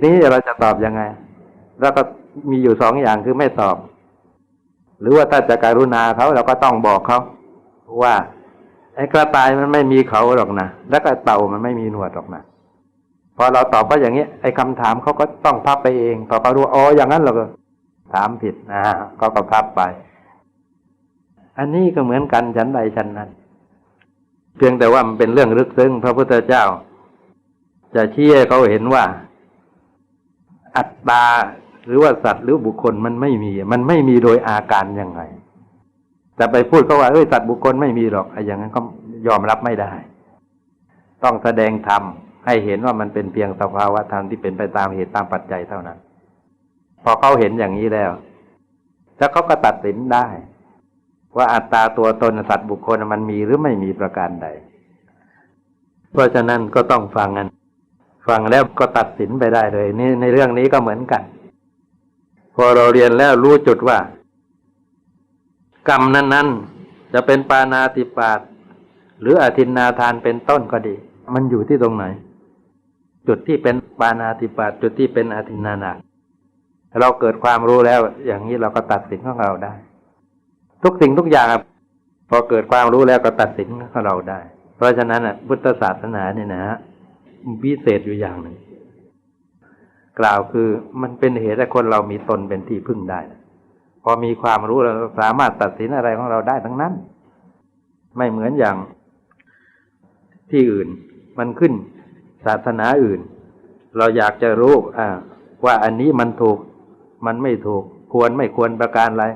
ทีนี้เราจะตอบยังไงเราก็มีอยู่สองอย่างคือไม่ตอบ หรือว่าถ้าจะการุณาเขาเราก็ต้องบอกเขาว่าไอ้กระต่ายมันไม่มีเขาหรอกนะแล้วก็เต่ามันไม่มีหนวดหรอกนะพอเราตอบว่าอย่างนี้ไอ้คำถามเขาก็ต้องพับไปเองพอเขารู้อ๋ออย่างนั้นเราก็ ถามผิดนะก็ก็พับไป อันนี้ก็เหมือนกันฉันใดฉันนั้น เพียงแต่ว่ามันเป็นเรื่องลึกซึ้งพระพุทธเจ้า จะชี้ให้เขาเห็นว่า อัตตาหรือว่าสัตว์หรือบุคคลมันไม่มี มันไม่มีโดยอาการยังไง แต่ไปพูดเขาว่าเอ้ยสัตว์บุคคลไม่มีหรอกไอ้อย่างนั้นก็ยอมรับไม่ได้ ต้องแสดงธรรมให้เห็นว่ามันเป็นเพียงสภาวะธรรมที่เป็นไปตามเหตุตามปัจจัยเท่านั้น พอเขาเห็นอย่างนี้แล้ว แล้วเขาก็ตัดสินได้ ว่าอัตตาตัวตนสัตว์บุคคลมันมีหรือไม่มีประการใด เพราะฉะนั้นก็ต้องฟังกัน ฟังแล้วก็ตัดสินไปได้เลยนี่ในเรื่องนี้ก็เหมือนกัน พอเราเรียนแล้วรู้จุดว่า กรรมนั้น ๆ จะเป็นปานาติปาตหรืออธินนาทานเป็นต้นก็ดี มันอยู่ที่ตรงไหน จุดที่เป็นปานาติปาตจุดที่เป็นอธินนานาเราเกิดความรู้แล้ว อย่างนี้เราก็ตัดสินของเราได้ ทุกสิ่งทุกอย่างพอเกิดความรู้แล้วก็ตัดสินของเราได้ เพราะฉะนั้นพุทธศาสนาเนี่ยนะฮะ พิเศษอยู่อย่างหนึ่ง กล่าวคือมันเป็นเหตุให้คนเรามีตนเป็นที่พึ่งได้ พอมีความรู้เราสามารถตัดสินอะไรของเราได้ทั้งนั้น ไม่เหมือนอย่างที่อื่น มันขึ้นศาสนาอื่น เราอยากจะรู้อ่าว่าอันนี้มันถูก มันไม่ถูก ควรไม่ควรประการอะไร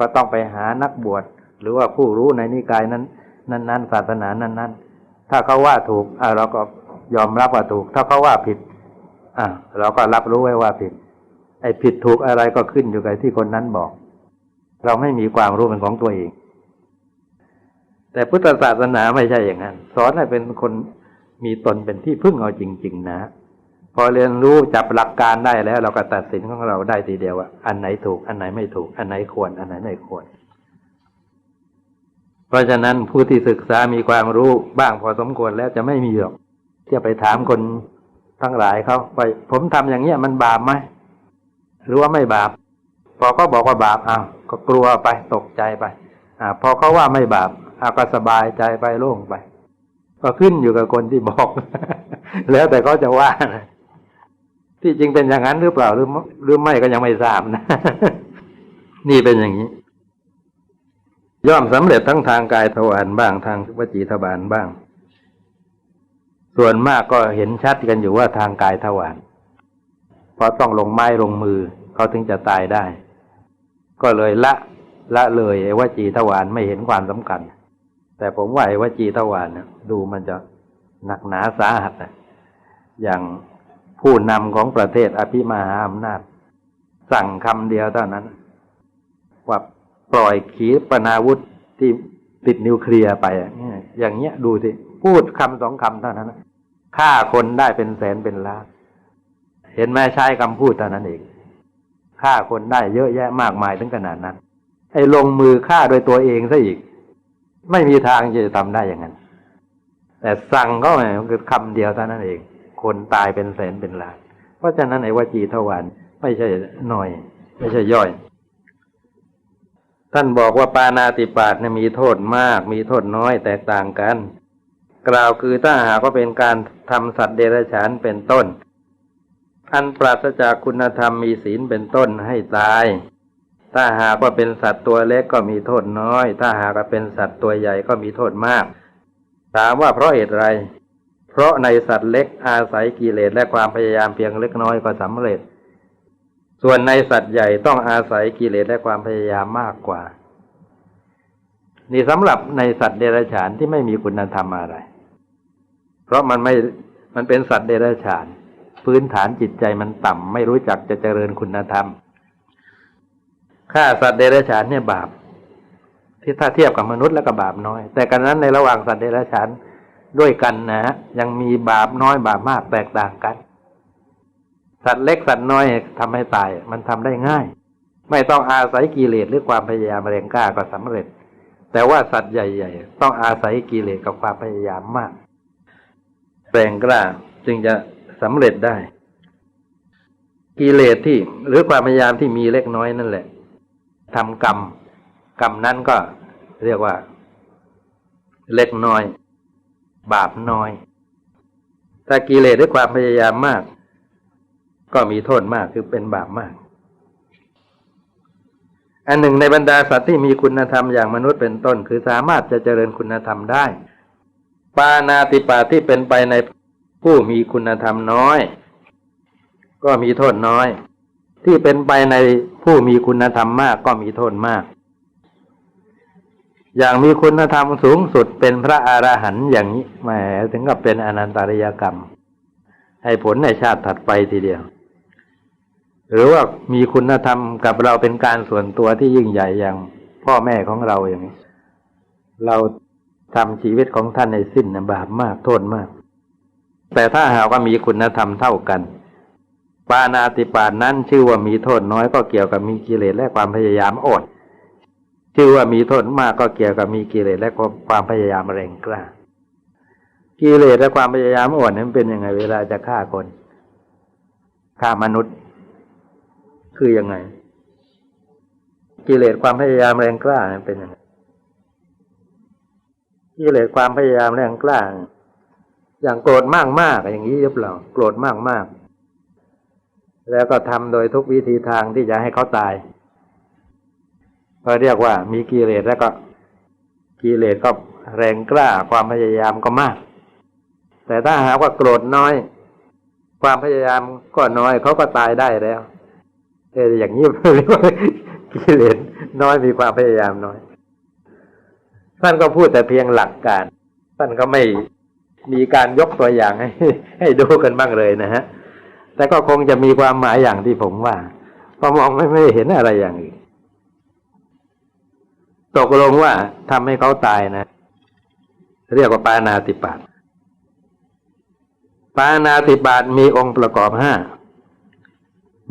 ก็ต้องไปหานักบวชหรือว่าผู้รู้ในนิกายนั้น นั้นๆศาสนานั้น ๆ ถ้าเขาว่าถูกเราก็ ยอมรับว่าถูก ถ้าเขาว่าผิด อ่าเราก็รับรู้ไว้ว่าผิด ไอ้ผิดถูกอะไรก็ขึ้นอยู่กับที่คนนั้นบอก เราไม่มีความรู้เป็นของตัวเอง แต่พุทธศาสนาไม่ใช่อย่างนั้น สอนให้เป็นคนมีตนเป็นที่พึ่งเอาจริง ๆ นะ พอเรียนรู้จับหลักการได้แล้ว เราก็ตัดสินของเราได้ทีเดียวว่าอันไหนถูก อันไหนไม่ถูก อันไหนควร อันไหนไม่ควรเพราะฉะนั้นผู้ที่ศึกษามีความรู้บ้างพอสมควรแล้วจะไม่มีหรอก จะไปถามคนทั้งหลายเขาไปผมทำอย่างเนี้ยมันบาปไหมหรือว่าไม่บาป พอเขาบอกว่าบาปอ้าวก็กลัวไปตกใจไป อ่า พอเขาว่าไม่บาปอ้าวก็สบายใจไปโล่งไป ก็ขึ้นอยู่กับคนที่บอก แล้วแต่เขาจะว่านะที่จริงเป็นอย่างนั้นหรือเปล่าหรือหรือไม่ก็ยังไม่ทราบนะ นี่เป็นอย่างนี้ ย่อมสำเร็จทั้งทางกายทวารบ้างทางวจีทบาลบ้าง ส่วนมากก็เห็นชัดกันอยู่ว่าทางกายทวารเพราะต้องลงไม้ลงมือเขาถึงจะตายได้ ก็เลยละละเลยไอ้วจีทวารไม่เห็นความสำคัญ แต่ผมว่าไอ้วจีทวารเนี่ยดูมันจะหนักหนาสาหัสนะอย่างผู้นำของประเทศอภิมาหาอำนาจ สั่งคำเดียวเท่านั้น ว่าปล่อยขีปนาวุธที่ติดนิวเคลียร์ไปอย่างเงี้ยดูสิ พูดคำสองคำเท่านั้น ฆ่าคนได้เป็นแสนเป็นล้าน เห็นไหมใช้คำพูดเท่านั้นเองฆ่าคนได้เยอะแยะมากมายถึงขนาดนั้น ไอ้ลงมือฆ่าโดยตัวเองซะอีก ไม่มีทางจะทำได้อย่างนั้น แต่สั่งก็คือคำเดียวเท่านั้นเอง คนตายเป็นแสนเป็นล้าน เพราะฉะนั้นไอ้วจีทวารไม่ใช่หน่อย ไม่ใช่ย่อย ท่านบอกว่าปานาติปาตเนี่ยมีโทษมาก มีโทษน้อยแตกต่างกัน กล่าวคือถ้าหากว่าเป็นการทำสัตว์เดรัจฉานเป็นต้น อันปราศจากคุณธรรมมีศีลเป็นต้นให้ตาย ถ้าหากว่าเป็นสัตว์ตัวเล็กก็มีโทษน้อย ถ้าหากว่าเป็นสัตว์ตัวใหญ่ก็มีโทษมาก ถามว่าเพราะเหตุไร เพราะในสัตว์เล็กอาศัยกิเลสและความพยายามเพียงเล็กน้อยก็สำเร็จ ส่วนในสัตว์ใหญ่ต้องอาศัยกิเลสและความพยายามมากกว่านี่สำหรับในสัตว์เดรัจฉานที่ไม่มีคุณธรรมอะไร เพราะมันไม่มันเป็นสัตว์เดรัจฉาน พื้นฐานจิตใจมันต่ำไม่รู้จักจะเจริญคุณธรรมฆ่าสัตว์เดรัจฉานเนี่ยบาป ที่ถ้าเทียบกับมนุษย์แล้วก็บาปน้อย แต่กันนั้นในระหว่างสัตว์เดรัจฉานด้วยกันนะฮะยังมีบาปน้อยบาปมากแตกต่างกัน สัตว์เล็กสัตว์น้อยทำให้ตาย มันทำได้ง่าย ไม่ต้องอาศัยกิเลสหรือความพยายามแรงกล้าก็สำเร็จ แต่ว่าสัตว์ใหญ่ ๆ ต้องอาศัยกิเลสกับความพยายามมาก แรงกล้าจึงจะสำเร็จได้ กิเลสที่ หรือความพยายามที่มีเล็กน้อยนั่นแหละทำกรรม กรรมนั้นก็เรียกว่า เล็กน้อย บาปน้อย ถ้ากิเลสด้วยความพยายามมาก ก็มีโทษมากคือเป็นบาปมาก อันหนึ่งในบรรดาสัตว์ที่มีคุณธรรมอย่างมนุษย์เป็นต้น คือสามารถจะเจริญคุณธรรมได้ ปานาติปาที่เป็นไปในผู้มีคุณธรรมน้อย ก็มีโทษน้อย ที่เป็นไปในผู้มีคุณธรรมมากก็มีโทษมาก อย่างมีคุณธรรมสูงสุดเป็นพระอรหันต์อย่างนี้แหมถึงกับเป็นอนันตริยกรรม ให้ผลในชาติถัดไปทีเดียว หรือว่ามีคุณธรรมกับเราเป็นการส่วนตัวที่ยิ่งใหญ่อย่างพ่อแม่ของเราอย่างนี้เรา ทำชีวิตของท่านในสิ้นนะบาปมากโทษมาก แต่ถ้าหากว่ามีคุณธรรมเท่ากัน ปานาติปานั้นชื่อว่ามีโทษน้อยก็เกี่ยวกับมีกิเลสและความพยายามอด ชื่อว่ามีโทษมากก็เกี่ยวกับมีกิเลสและความพยายามแรงกล้า กิเลสและความพยายามอดนั้นเป็นยังไงเวลาจะฆ่าคนฆ่ามนุษย์ คือยังไง กิเลสความพยายามแรงกล้านั้นเป็นยังไง กิเลสความพยายามแรงกล้า อย่างโกรธมากมากอย่างนี้ยับเราโกรธมากมากแล้วก็ทำโดยทุกวิธีทางที่จะให้เขาตายก็เรียกว่า มีกิเลสแล้วก็กิเลสก็แรงกล้า ความพยายามก็มาก แต่ถ้าหากว่าโกรธน้อย ความพยายามก็น้อยเขาก็ตายได้แล้วเอออย่างนี้เรียกว่ากิเลสน้อยมีความพยายามน้อย ท่านก็พูดแต่เพียงหลักการ ท่านก็ไม่มีการยกตัวอย่างให้ ให้ดูกันบ้างเลยนะฮะ แต่ก็คงจะมีความหมายอย่างที่ผมว่าพอมองไม่ไม่เห็นอะไรอย่างอื่นตกลงว่าทำให้เขาตายนะ เรียกว่าปานาติปาตปานาติบาตมีองค์ประกอบห้า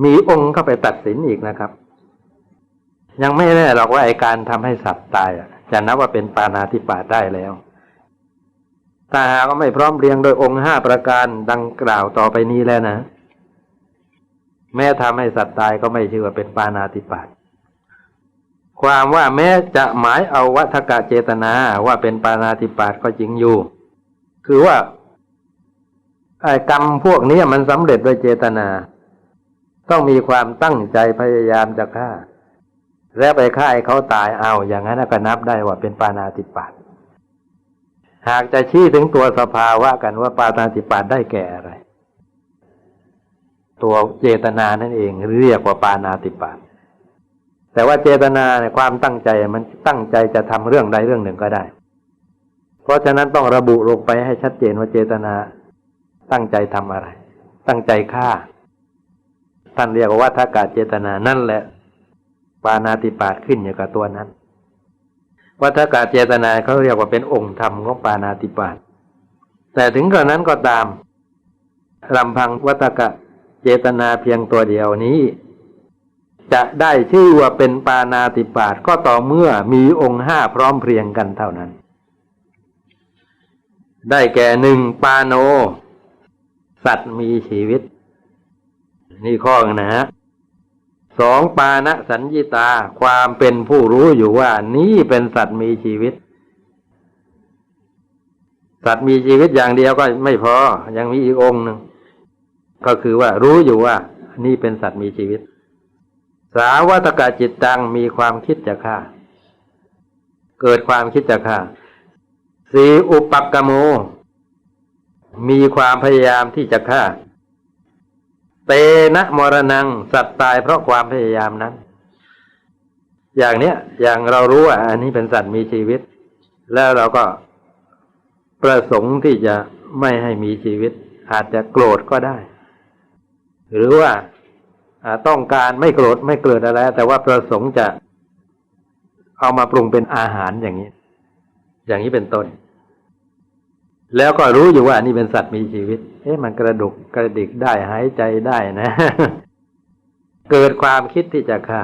มีองค์เข้าไปตัดสินอีกนะครับ ยังไม่แน่หรอกว่าไอการทำให้สัตว์ตาย จะนับว่าเป็นปานาติบาตได้แล้วถ้าหากก็ไม่พร้อมเรียงโดยองค์ห้าประการดังกล่าวต่อไปนี้แล้วนะ แม้ทำให้สัตว์ตายก็ไม่ชื่อว่าเป็นปานาติบาตความว่าแม้จะหมายเอาวัฏกะเจตนาว่าเป็นปานาติบาตก็จริงอยู่ คือว่าไอ้กรรมพวกนี้มันสำเร็จโดยเจตนา ต้องมีความตั้งใจพยายามจะฆ่า แล้วไปฆ่าให้เขาตายเอา อย่างนั้นก็นับได้ว่าเป็นปานาติปาตหากจะชี้ถึงตัวสภาวะกันว่าปานาติปาตได้แก่อะไร ตัวเจตนานั่นเองเรียกว่าปานาติปาตแต่ว่าเจตนาเนี่ยความตั้งใจมันตั้งใจจะทำเรื่องใดเรื่องหนึ่งก็ได้ เพราะฉะนั้นต้องระบุลงไปให้ชัดเจนว่าเจตนา ตั้งใจทำอะไร ตั้งใจฆ่าท่านเรียกว่าทักกะเจตนานั่นแหละ ปานาติปาตขึ้นอยู่กับตัวนั้นวัฏกะเจตนาเขาเรียกว่าเป็นองค์ธรรมของปานาติปาตแต่ถึงกระนั้นก็ตามลำพังวัฏกะเจตนาเพียงตัวเดียวนี้ จะได้ชื่อว่าเป็นปานาติปาตก็ต่อเมื่อมีองค์ห้าพร้อมเพรียงกันเท่านั้น ได้แก่หนึ่งปาโน สัตว์มีชีวิต นี่ข้อนะฮะ สองปานะสัญญิตาความเป็นผู้รู้อยู่ว่านี้เป็นสัตว์มีชีวิต สัตว์มีชีวิตอย่างเดียวก็ไม่พอ ยังมีอีกองค์หนึ่งก็คือว่ารู้อยู่ว่า นี่เป็นสัตว์มีชีวิต สาวัตกะจิตตังมีความคิดจะฆ่า เกิดความคิดจะฆ่าสีอุปกรโมมีความพยายามที่จะฆ่า เตนะมรณัง สัตว์ตายเพราะความพยายามนั้น อย่างเนี้ย อย่างเรารู้ว่าอันนี้เป็นสัตว์มีชีวิต แล้วเราก็ประสงค์ที่จะไม่ให้มีชีวิต อาจจะโกรธก็ได้ หรือว่าต้องการไม่โกรธไม่เกิดอะไร แต่ว่าประสงค์จะเอามาปรุงเป็นอาหารอย่างนี้ อย่างนี้เป็นต้น แล้วก็รู้อยู่ว่านี่เป็นสัตว์มีชีวิต เอ๊ะมันกระดุกกระดิกได้หายใจได้นะ เกิดความคิดที่จะฆ่า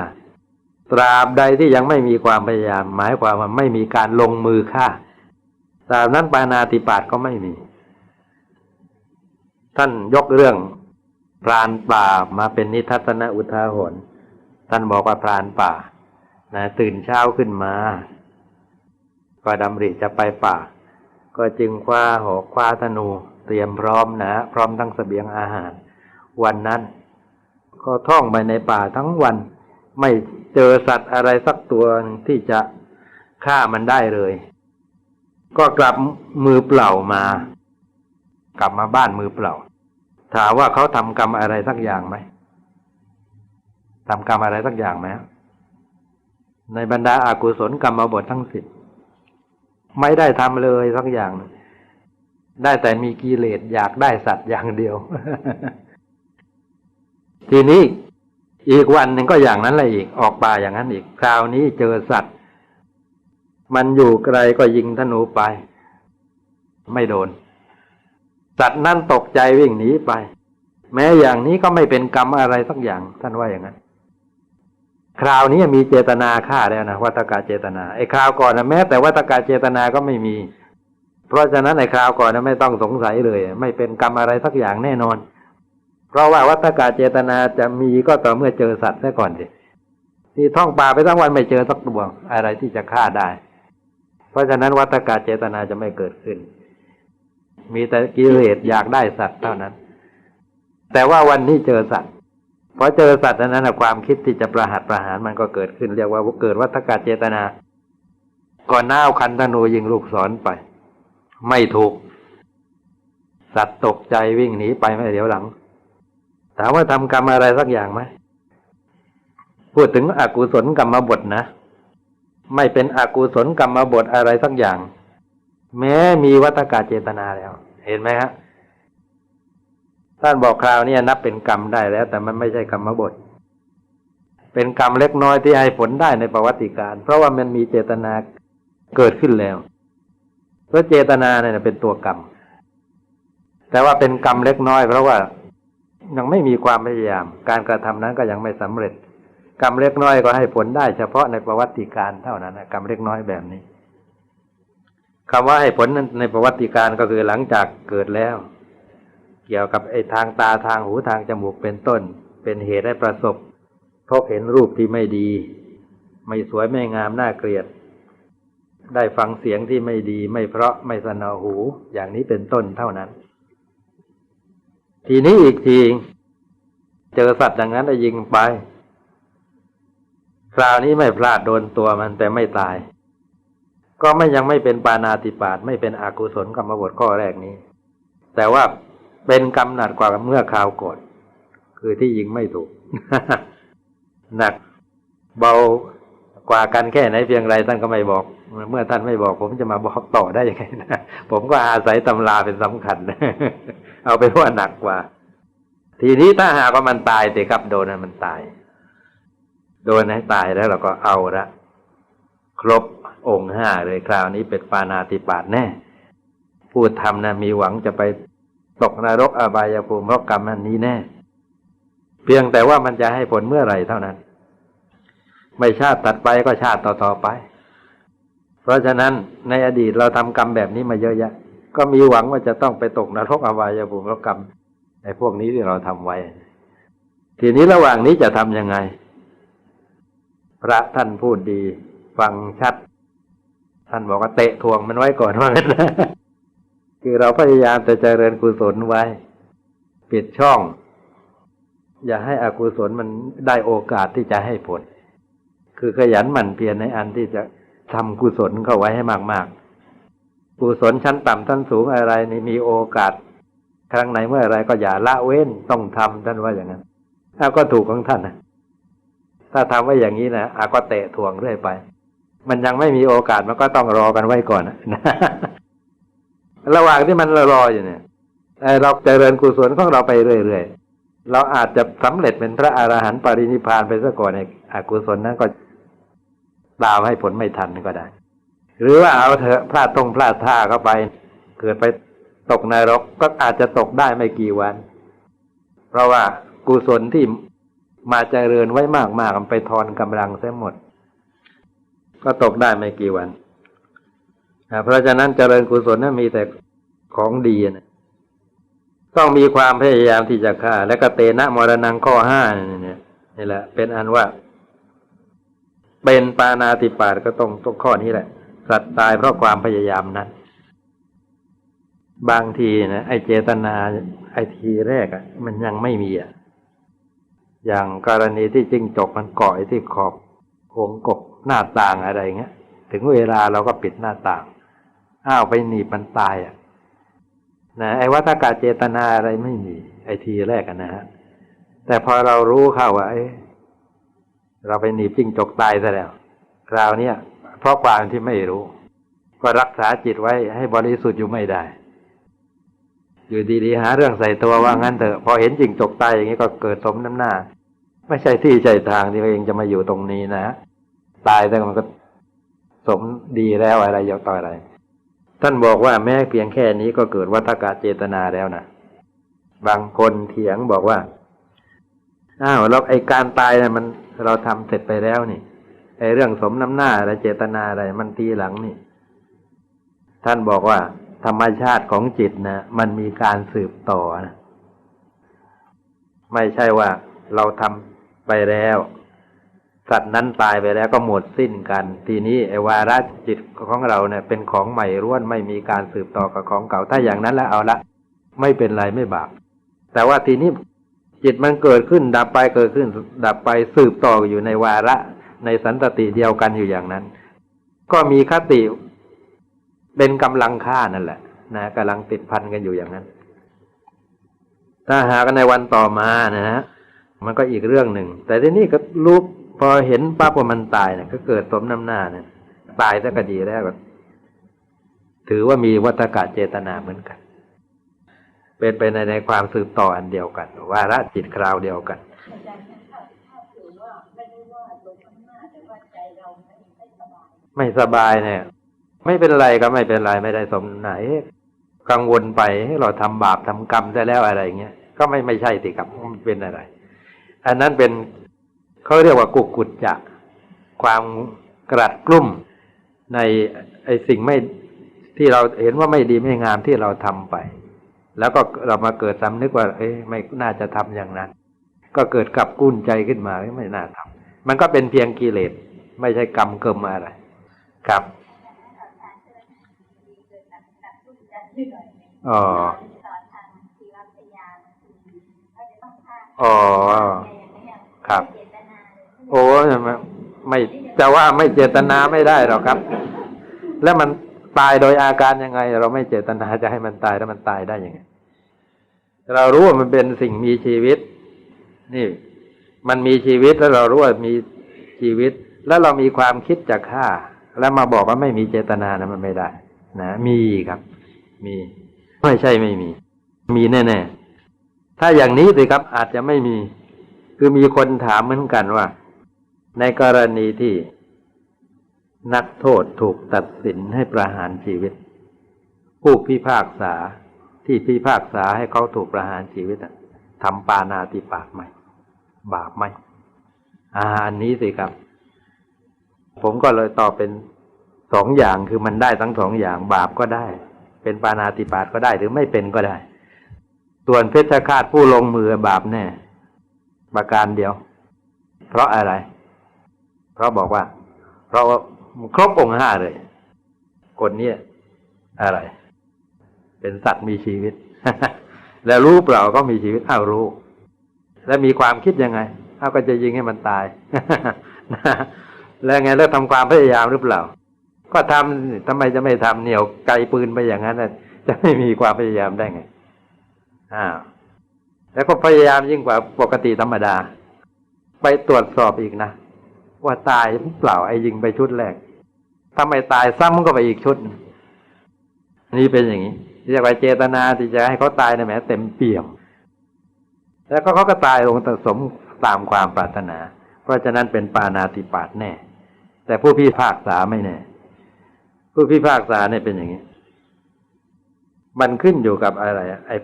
ตราบใดที่ยังไม่มีความพยายาม หมายความว่าไม่มีการลงมือฆ่า ตราบนั้นปานาติปาตก็ไม่มี ท่านยกเรื่องพรานป่ามาเป็นนิทัศนอุทาหรณ์ท่านบอกว่าพรานป่านะตื่นเช้าขึ้นมา ก็ดำริจะไปป่า ก็จึงคว้าหอกคว้าธนูเตรียมพร้อมนะ พร้อมทั้งเสบียงอาหาร วันนั้น ก็ท่องไปในป่าทั้งวัน ไม่เจอสัตว์อะไรสักตัวที่จะฆ่ามันได้เลย ก็กลับมือเปล่ามากลับมาบ้านมือเปล่า ถามว่าเขาทำกรรมอะไรสักอย่างไหมทำกรรมอะไรสักอย่างไหมในบรรดาอากุศลกรรมบททั้งสิบ ไม่ได้ทำเลยสักอย่าง ได้แต่มีกิเลสอยากได้สัตว์อย่างเดียว ทีนี้อีกวันหนึ่งก็อย่างนั้นแหละอีก ออกป่าอย่างนั้นอีก คราวนี้เจอสัตว์ มันอยู่ไกลก็ยิงธนูไป ไม่โดน สัตว์นั่นตกใจวิ่งหนีไป แม้อย่างนี้ก็ไม่เป็นกรรมอะไรสักอย่าง ท่านว่าอย่างนั้น คราวนี้มีเจตนาฆ่าแล้วนะวัตกาเจตนาไอ้คราวก่อนนะแม้แต่วัตกาเจตนาก็ไม่มี เพราะฉะนั้นในคราวก่อนนะไม่ต้องสงสัยเลย ไม่เป็นกรรมอะไรสักอย่างแน่นอน เพราะว่าวัตกาเจตนาจะมีก็ต่อเมื่อเจอสัตว์ซะก่อนสิที่ท่องป่าไปทั้งวันไม่เจอสักตัวอะไรที่จะฆ่าได้ เพราะฉะนั้นวัตกาเจตนาจะไม่เกิดขึ้น มีแต่กิเลสอยากได้สัตว์เท่านั้น แต่ว่าวันนี้เจอสัตว์ พอเจอสัตว์นั้นนะความคิดที่จะประหัตประหารมันก็เกิดขึ้น เรียกว่าเกิดวัฏกาเจตนา ก่อนหน้าเอาคันธนูยิงลูกศรไป ไม่ถูก สัตว์ตกใจวิ่งหนีไปไม่เดี๋ยวหลังถามว่าทำกรรมอะไรสักอย่างไหมพูดถึงอกุศลกรรมบทนะ ไม่เป็นอกุศลกรรมบทอะไรสักอย่าง แม้มีวัตกาเจตนาแล้ว เห็นไหมฮะ ท่านบอกคราวนี้นับเป็นกรรมได้แล้ว แต่มันไม่ใช่กรรมบท เป็นกรรมเล็กน้อยที่ให้ผลได้ในประวัติการ เพราะว่ามันมีเจตนาเกิดขึ้นแล้ว เพราะเจตนาเนี่ยเป็นตัวกรรม แต่ว่าเป็นกรรมเล็กน้อย เพราะว่ายังไม่มีความพยายาม การกระทำนั้นก็ยังไม่สำเร็จ กรรมเล็กน้อยก็ให้ผลได้เฉพาะในประวัติการเท่านั้นกรรมเล็กน้อยแบบนี้คำว่าให้ผลในประวัติการก็คือหลังจากเกิดแล้ว เกี่ยวกับไอ้ทางตาทางหูทางจมูกเป็นต้น เป็นเหตุให้ประสบ พบเห็นรูปที่ไม่ดี ไม่สวยไม่งามน่าเกลียด ได้ฟังเสียงที่ไม่ดี ไม่เพราะไม่สนอหูอย่างนี้เป็นต้นเท่านั้น ทีนี้อีกทีเจอสัตว์อย่างนั้นได้ยิงไป คราวนี้ไม่พลาดโดนตัวมันแต่ไม่ตาย ก็ไม่ยังไม่เป็นปานาติปาตไม่เป็นอากุศลกรรมบทข้อแรกนี้ แต่ว่า เป็นกำหนักกว่าเมื่อคราวก่อน คือที่ยิงไม่ถูก หนักเบากว่ากันแค่ไหนเพียงไรท่านก็ไม่บอก เมื่อท่านไม่บอก ผมจะมาบอกต่อได้ยังไงนะผมก็อาศัยตำราเป็นสำคัญ เอาไปว่าหนักกว่า ทีนี้ถ้าหากว่ามันตายสิครับโดนมันตาย โดนให้ตายแล้วเราก็เอาละครบองค์ห้าเลยคราวนี้เป็นปานาติปาตแน่ พูดทำนะมีหวังจะไป ตกนรกอบายภูมิเพราะกรรมนันนี้แน่ เพียงแต่ว่ามันจะให้ผลเมื่อไหร่เท่านั้น ไม่ชาติตัดไปก็ชาติต่อๆไป เพราะฉะนั้นในอดีตเราทำกรรมแบบนี้มาเยอะแยะ ก็มีหวังว่าจะต้องไปตกนรกอบายภูมิเพราะกรรมไอ้พวกนี้ที่เราทำไว้ ทีนี้ระหว่างนี้จะทำยังไง พระท่านพูดดี ฟังชัด ท่านบอกว่าเตะทวงมันไว้ก่อนว่างั้น คือเราพยายามจะเจริญกุศลไว้ ปิดช่อง อย่าให้อกุศลมันได้โอกาสที่จะให้ผล คือขยันหมั่นเพียรในอันที่จะทำกุศลเข้าไว้ให้มากๆ กุศลชั้นต่ำชั้นสูงอะไรนี่มีโอกาส ครั้งไหนเมื่อไรก็อย่าละเว้นต้องทำท่านว่าอย่างนั้นถ้าก็ถูกของท่านนะถ้าทำไว้อย่างนี้นะอาก็เตะถ่วงเรื่อยไป มันยังไม่มีโอกาสมันก็ต้องรอกันไว้ก่อนนะ ระหว่างที่มันรออยู่เนี่ยเราเจริญกุศลของเราไปเรื่อยๆเราอาจจะสำเร็จเป็นพระอรหันต์ปรินิพานไปซะก่อนในอกุศลนั้นก็ดาวให้ผลไม่ทันก็ได้ หรือว่าเอาเถอะพลาดตรงพลาดท่าเข้าไป เกิดไปตกนรกก็อาจจะตกได้ไม่กี่วัน เพราะว่ากุศลที่มาเจริญไว้มากๆมันไปทอนกำลังเสียหมด ก็ตกได้ไม่กี่วัน เพราะฉะนั้นเจริญกุศลนั้นมีแต่ของดีนะต้องมีความพยายามที่จะฆ่า และก็เตนะมรณังข้อห้าเนี่ยนี่แหละ เป็นอันว่า เป็นปานาติปาตก็ต้องต้องข้อนี้แหละ สัตว์ตายเพราะความพยายามนั้น บางทีนะไอเจตนาไอทีแรกอะ่ะ มันยังไม่มีอะอย่างกรณีที่จิ้งจกมันเกาะไอที่ขอบโหงกบหน้าต่างอะไรเงี้ย ถึงเวลาเราก็ปิดหน้าต่าง อ้าวไปหนีบมันตายอะนะไอ้วัฏกาเจตนาอะไรไม่มี ไอทีแรกนะฮะแต่พอเรารู้เข้าว่าเอ้เราไปหนีบจิ้งจกตายซะแล้วคราวเนี้ยเพราะความที่ไม่รู้ ก็รักษาจิตไว้ให้บริสุทธิ์อยู่ไม่ได้ อยู่ดีๆหาเรื่องใส่ตัวว่างั้นเถอะ พอเห็นจิ้งจกตายอย่างนี้ก็เกิดสมน้ำหน้า ไม่ใช่ที่ใช่ทางที่เองจะมาอยู่ตรงนี้นะ ตายแต่มันก็สมดีแล้วอะไรยกต่ออะไร ท่านบอกว่าแม้เพียงแค่นี้ก็เกิดวัฏกาเจตนาแล้วนะบางคนเถียงบอกว่าอ้าวแล้วไอการตายเนี่ยมันเราทำเสร็จไปแล้วนี่ไอเรื่องสมน้ำหน้าอะไรเจตนาอะไรมันทีหลังนี่ ท่านบอกว่า ธรรมชาติของจิตนะมันมีการสืบต่อนะไม่ใช่ว่าเราทำไปแล้ว สัตว์นั้นตายไปแล้วก็หมดสิ้นกัน ทีนี้ไอวาระจิตของเราเนี่ยเป็นของใหม่ร่วนไม่มีการสืบต่อกับของเก่าถ้าอย่างนั้นแล้วเอาละไม่เป็นไรไม่บาปแต่ว่าทีนี้จิตมันเกิดขึ้น ดับไปเกิดขึ้น ดับไปสืบต่ออยู่ในวาระในสันตติเดียวกันอยู่อย่างนั้น ก็มีคติเป็นกำลังค่านั่นแหละ นะกำลังติดพันกันอยู่อย่างนั้น ถ้าหากันในวันต่อมานะฮะมันก็อีกเรื่องหนึ่ง แต่ทีนี้ก็รู้ พอเห็นปั๊บว่ามันตายเนี่ยก็เกิดสมน้ำหน้าเนี่ยตายซะก็ดีแล้วก็ถือว่ามีวัตกาเจตนาเหมือนกัน เป็นไปในในความสืบต่ออันเดียวกันวาระจิตคราวเดียวกันไม่สบายเนี่ย ไม่เป็นไรก็ไม่เป็นไรไม่ได้สมไหนกังวลไปให้เราทำบาปทำกรรมได้แล้วอะไรเงี้ยก็ไม่ไม่ใช่สิครับเป็นอะไร อันนั้นเป็น เขาเรียกว่ากุกกุจจะความกรัดกลุ่มในไอสิ่งไม่ที่เราเห็นว่าไม่ดีไม่งามที่เราทำไป แล้วก็เรามาเกิดสำนึกว่า เอ้ยไม่น่าจะทำอย่างนั้น ก็เกิดกับกุ้นใจขึ้นมาไม่น่าทำมันก็เป็นเพียงกิเลสไม่ใช่กรรมเกิมอะไร ครับอ๋ออ๋อครับ โอ้ไม่ไม่จะว่าไม่เจตนาไม่ได้หรอกครับ แล้วมันตายโดยอาการยังไง เราไม่เจตนาจะให้มันตายแล้วมันตายได้ยังไง เรารู้ว่ามันเป็นสิ่งมีชีวิต นี่ มันมีชีวิตแล้วเรารู้ว่ามีชีวิต แล้วเรามีความคิดจะฆ่า แล้วมาบอกว่าไม่มีเจตนานะมันไม่ได้ นะมีครับ มีไม่ใช่ไม่มี มีแน่ ๆ ถ้าอย่างนี้สิครับอาจจะไม่มี คือมีคนถามเหมือนกันว่า ในกรณีที่นักโทษถูกตัดสินให้ประหารชีวิต ผู้พิพากษาที่พิพากษาให้เขาถูกประหารชีวิตทำปานาติปาตไหมบาปไหมอาอันนี้สิครับ ผมก็เลยตอบเป็นสองอย่างคือมันได้ทั้งสองอย่างบาปก็ได้ เป็นปานาติปาตก็ได้หรือไม่เป็นก็ได้ ส่วนเพชฌฆาตผู้ลงมือบาปแน่ประการเดียว เพราะอะไร เพราะบอกว่า เพราะว่าครบองค์ห้าเลยคนเนี้ยอะไร เป็นสัตว์มีชีวิต แล้วรู้เปล่าก็มีชีวิตอ้าวรู้ แล้วมีความคิดยังไงอ้าวก็จะยิงให้มันตายแล้วไงแล้วทำความพยายามหรือเปล่า ก็ทำทำไมจะไม่ทำเหนี่ยวไกลปืนไปอย่างนั้นจะไม่มีความพยายามได้ไงอ้าวแล้วก็พยายามยิ่งกว่าปกติธรรมดา ไปตรวจสอบอีกนะ ว่าตายเปล่าไอ้ยิงไปชุดแรกถ้าไม่ตายซ้ำก็ไปอีกชุด นี่เป็นอย่างนี้เรียกว่าเจตนาที่จะให้เขาตายนะแหมเต็มเปี่ยม แล้วก็เขาก็ตายลงสมตามความปรารถนา เพราะฉะนั้นเป็นปานาติปาตแน่ แต่ผู้พิพากษาไม่แน่ ผู้พิพากษาเนี่ยเป็นอย่างนี้ มันขึ้นอยู่กับอะไร ไอ้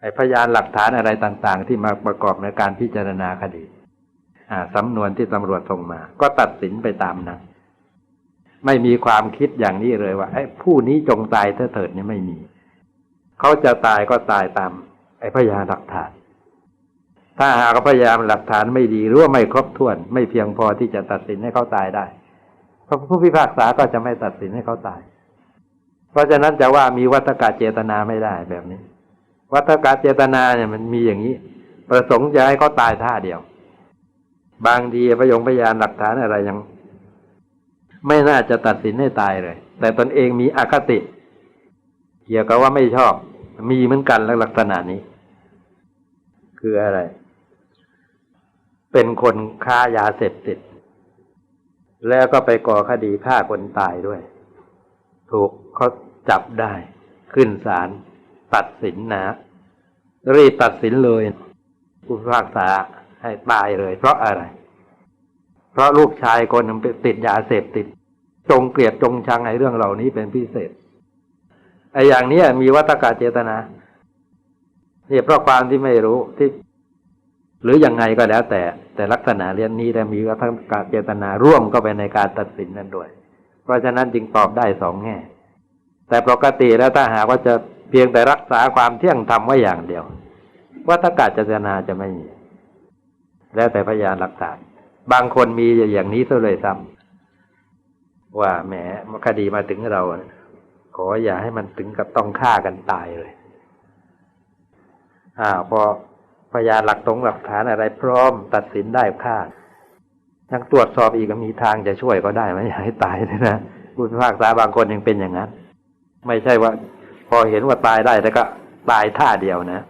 ไอพยานหลักฐานอะไรต่าง ๆ ที่มาประกอบในการพิจารณาคดี สำนวนที่ตำรวจส่งมา ก็ตัดสินไปตามนั้นไม่มีความคิดอย่างนี้เลยว่าไอ้ผู้นี้จงตายเถิดเนี่ไม่มี เขาจะตายก็ตายตาม ไอ้พยานหลักฐาน ถ้าหากพยานหลักฐานไม่ดีหรือว่าไม่ครบถ้วน ไม่เพียงพอที่จะตัดสินให้เขาตายได้พระผู้พิพากษาก็จะไม่ตัดสินให้เขาตาย เพราะฉะนั้นจะว่ามีวัตกาเจตนาไม่ได้แบบนี้ วัตกาเจตนาเนี่ยมันมีอย่างนี้ ประสงค์จะให้เขาตายท่าเดียว บางทีพยงพยานหลักฐานอะไรยัง ไม่น่าจะตัดสินให้ตายเลย แต่ตนเองมีอคติ เกี่ยวกับว่าไม่ชอบ มีเหมือนกันลักษณะนี้ คืออะไร เป็นคนค้ายาเสพติด แล้วก็ไปก่อคดีฆ่าคนตายด้วย ถูกเขาจับได้ ขึ้นศาลตัดสินนะรีบตัดสินเลยผู้พิพากษา ให้ตายเลย เพราะอะไร เพราะลูกชายคนนึงไปติดยาเสพติด จงเกลียดจงชังในเรื่องเหล่านี้เป็นพิเศษไอ้อย่างนี้มีวัตกาเจตนาเนี่ยเพราะความที่ไม่รู้ที่หรืออยังไงก็แล้วแต่ แต่ลักษณะเรียนนี้แต่มีวัตกาเจตนาร่วมก็ไปในการตัดสินนั้นด้วย เพราะฉะนั้นจึงตอบได้สองแง่ แต่ปกติแล้วถ้าหากว่าจะเพียงแต่รักษาความเที่ยงธรรมไว้อย่างเดียว วัตกาเจตนาจะไม่มี แล้วแต่พยานหลักฐาน บางคนมีอย่างนี้ซะเลยซ้ำว่าแหมคดีมาถึงเรา ขออย่าให้มันถึงกับต้องฆ่ากันตายเลยอ่าพอพยานหลักตรงหลักฐานอะไรพร้อมตัดสินได้ฆ่ายังตรวจสอบอีกก็มีทางจะช่วยก็ได้ไหมอย่าให้ตายเลยนะผู้พิพากษาบางคนยังเป็นอย่างนั้น ไม่ใช่ว่า พอเห็นว่าตายได้แต่ก็ตายท่าเดียวนะ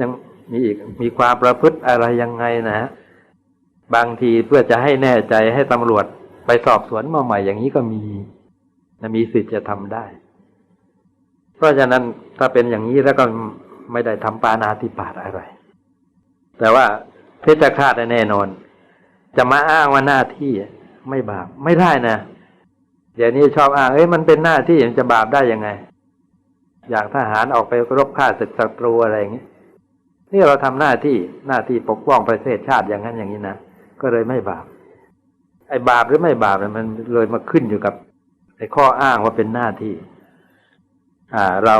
ยัง มีอีกมีความประพฤติอะไรยังไงนะบางทีเพื่อจะให้แน่ใจให้ตำรวจไปสอบสวนมาใหม่อย่างนี้ก็มีนะมีสิทธิ์จะทำได้ เพราะฉะนั้นถ้าเป็นอย่างนี้แล้วก็ไม่ได้ทำปานาติปาตอะไร แต่ว่าเพชฌฆาตแน่นอน จะมาอ้างว่าหน้าที่ไม่บาปไม่ได้นะเดี๋ยวนี้ชอบอ้างเอ้ยมันเป็นหน้าที่มันจะบาปได้ยังไง อย่างทหารออกไปรบฆ่าศึกศัตรูอะไรอย่างนี้ นี่เราทำหน้าที่หน้าที่ปกป้องประเทศชาติอย่างนั้นอย่างนี้นะก็เลยไม่บาป ไอ้บาปหรือไม่บาปเนี่ยมันเลยมาขึ้นอยู่กับไอ้ข้ออ้างว่าเป็นหน้าที่ อ่า เรา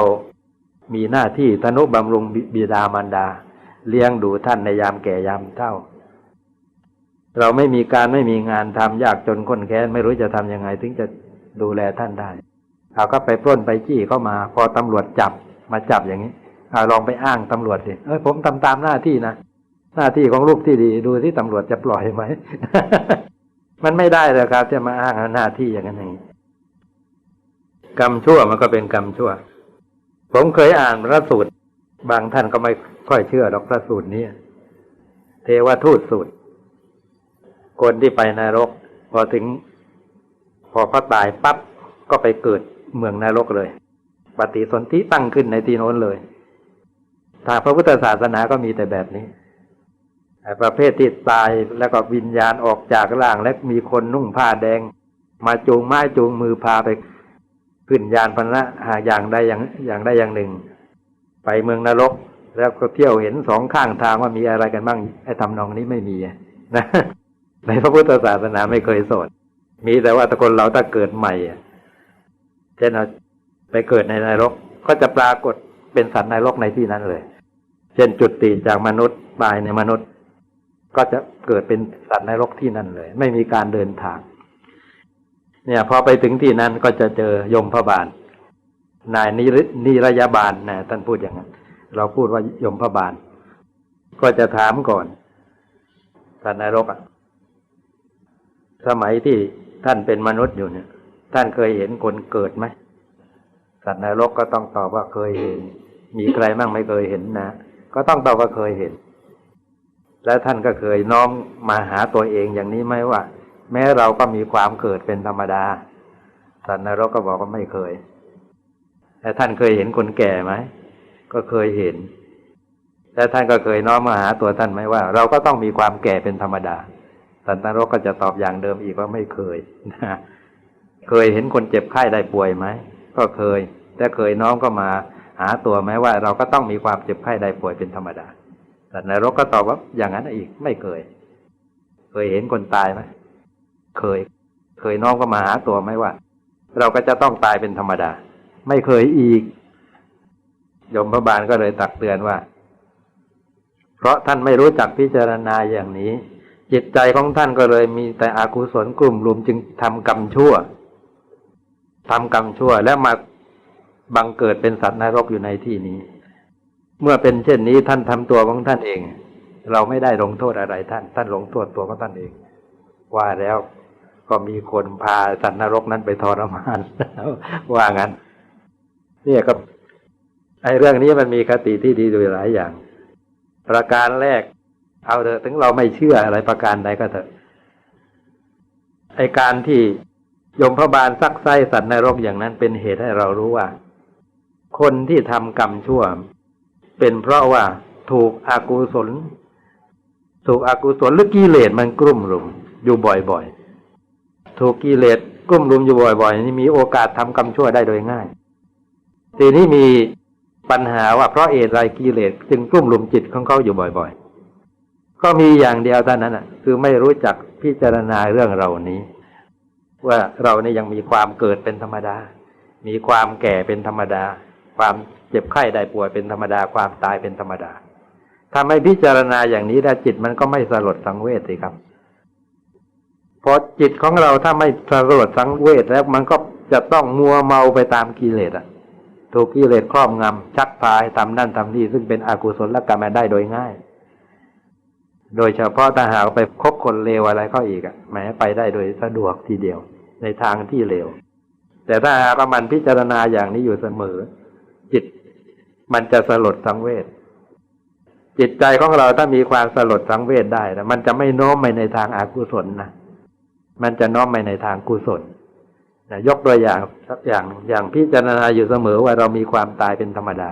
มีหน้าที่ทนุบำรุงบิดามารดา เลี้ยงดูท่านในยามแก่ยามเฒ่า เราไม่มีการไม่มีงานทำยากจนคนแค้นไม่รู้จะทำยังไง ถึงจะดูแลท่านได้เขาก็ไปปล้นไปจี้เข้ามา พอตำรวจจับมาจับอย่างนี้ อาลองไปอ้างตำรวจสิเอ้ยผมทำตามหน้าที่นะหน้าที่ของลูกที่ดี ดูที่ตำรวจจะปล่อยไหม มันไม่ได้เลยครับจะมาอ้างหน้าที่อย่างนั้นอย่างนี้กรรมชั่วมันก็เป็นกรรมชั่ว ผมเคยอ่านพระสูตร บางท่านก็ไม่ค่อยเชื่อหรอกพระสูตรนี้เทวทูตสูตร คนที่ไปนรก พอถึง พอเขาตายปั๊บก็ไปเกิดเมืองนรกเลย ปฏิสนธิตั้งขึ้นในที่โน้นเลย ทางพระพุทธศาสนาก็มีแต่แบบนี้ประเภทที่ตายแล้วก็วิญญาณออกจากร่างและมีคนนุ่งผ้าแดง มาจูงไม้จูงมือพาไปขึ้นยานพนนะอย่างใดอย่างอย่างใดอย่างหนึ่ง ไปเมืองนรก แล้วก็เที่ยวเห็นสองข้างทางว่ามีอะไรกันบ้างไอ้ทำนองนี้ไม่มีนะในพระพุทธศาสนาไม่เคยสอนมีแต่ว่าตะคนเราถ้าเกิดใหม่เช่นเราไปเกิดในนรกก็จะปรากฏเป็นสัตว์นรกในที่นั้นเลย เช่นจุดตีจากมนุษย์ตายในมนุษย์ ก็จะเกิดเป็นสัตว์นรกที่นั่นเลย ไม่มีการเดินทาง เนี่ยพอไปถึงที่นั้นก็จะเจอยมพบาลนายนิรนิรยาบาลนะท่านพูดอย่างนั้น เราพูดว่ายมพบาล ก็จะถามก่อนสัตว์นรกอะสมัยที่ท่านเป็นมนุษย์อยู่เนี่ย ท่านเคยเห็นคนเกิดไหมสัตว์นรกก็ต้องตอบว่าเคยเห็น มีใครบ้างไม่เคยเห็นนะ ก็ต้องตอบว่าเคยเห็น และท่านก็เคยน้อมมาหาตัวเองอย่างนี้ไหมว่า แม้เราก็มีความเกิดเป็นธรรมดาสัตว์นรกก็บอกว่าไม่เคยแต่ท่านเคยเห็นคนแก่ไหมก็เคยเห็นและท่านก็เคยน้อมมาหาตัวท่านไหมว่า เราก็ต้องมีความแก่เป็นธรรมดาสัตว์นรกก็จะตอบอย่างเดิมอีกว่าไม่เคยนะเคยเห็นคนเจ็บไข้ได้ป่วยไหมก็เคยแต่เคยน้อมก็มา หาตัวไหมว่าเราก็ต้องมีความเจ็บไข้ได้ป่วยเป็นธรรมดาสัตว์นรกก็ตอบว่าอย่างนั้นอีกไม่เคย เคยเห็นคนตายไหมเคย เคยน้อมก็มาหาตัวไหมว่า เราก็จะต้องตายเป็นธรรมดา ไม่เคยอีกยมพระบาลก็เลยตักเตือนว่า เพราะท่านไม่รู้จักพิจารณาอย่างนี้ จิตใจของท่านก็เลยมีแต่อากุศลกลุ่มรวมจึงทำกรรมชั่วทำกรรมชั่วแล้วมา บังเกิดเป็นสัตว์นรกอยู่ในที่นี้ เมื่อเป็นเช่นนี้ท่านทำตัวของท่านเอง เราไม่ได้ลงโทษอะไรท่าน ท่านลงโทษตัวของท่านเอง ว่าแล้วก็มีคนพาสัตว์นรกนั้นไปทรมานว่างั้นเนี่ยก็ไอ้เรื่องนี้มันมีคติที่ดีอยู่หลายอย่าง ประการแรก เอาเถอะถึงเราไม่เชื่ออะไรประการใดก็เถอะไอการที่ยมพระบาลซักไซสัตว์นรกอย่างนั้นเป็นเหตุให้เรารู้ว่า คนที่ทำกรรมชั่ว เป็นเพราะว่าถูกอากุศล ถูกอากุศลหรือกิเลสมันกลุ่มรุมอยู่บ่อยๆ ถูกกิเลสกลุ่มรุมอยู่บ่อยๆ นี่มีโอกาสทำกรรมชั่วได้โดยง่าย ทีนี้มีปัญหาว่าเพราะเอตไรกิเลสจึงกลุ่มรุมจิตของเขาอยู่บ่อยๆ ก็มีอย่างเดียวเท่านั้นน่ะ คือไม่รู้จักพิจารณาเรื่องเรานี้ ว่าเราเนี่ยยังมีความเกิดเป็นธรรมดา มีความแก่เป็นธรรมดา ความเจ็บไข้ได้ป่วยเป็นธรรมดาความตายเป็นธรรมดาถ้าไม่พิจารณาอย่างนี้แล้วจิตมันก็ไม่สลดสังเวชสิครับพอจิตของเราถ้าไม่สลดสังเวชแล้วมันก็จะต้องมัวเมาไปตามกิเลสอะถูกกิเลสครอบงำชักพาให้ทำนั่นทำนี่ซึ่งเป็นอกุศลกรรมได้โดยง่าย โดยเฉพาะถ้าหากไปคบคนเลวอะไรเข้าอีกอะแหมไปได้โดยสะดวกทีเดียวในทางที่เลวแต่ถ้าหากว่ามันพิจารณาอย่างนี้อยู่เสมอ จิต มันจะสลดสังเวชจิตใจของเราถ้ามีความสลดสังเวชได้นะมันจะไม่โน้มไปในทางอากุศลนะมันจะน้อมไปในทางกุศลนะยกตัวอย่างสักอย่างอย่างพิจารณาอยู่เสมอว่าเรามีความตายเป็นธรรมดา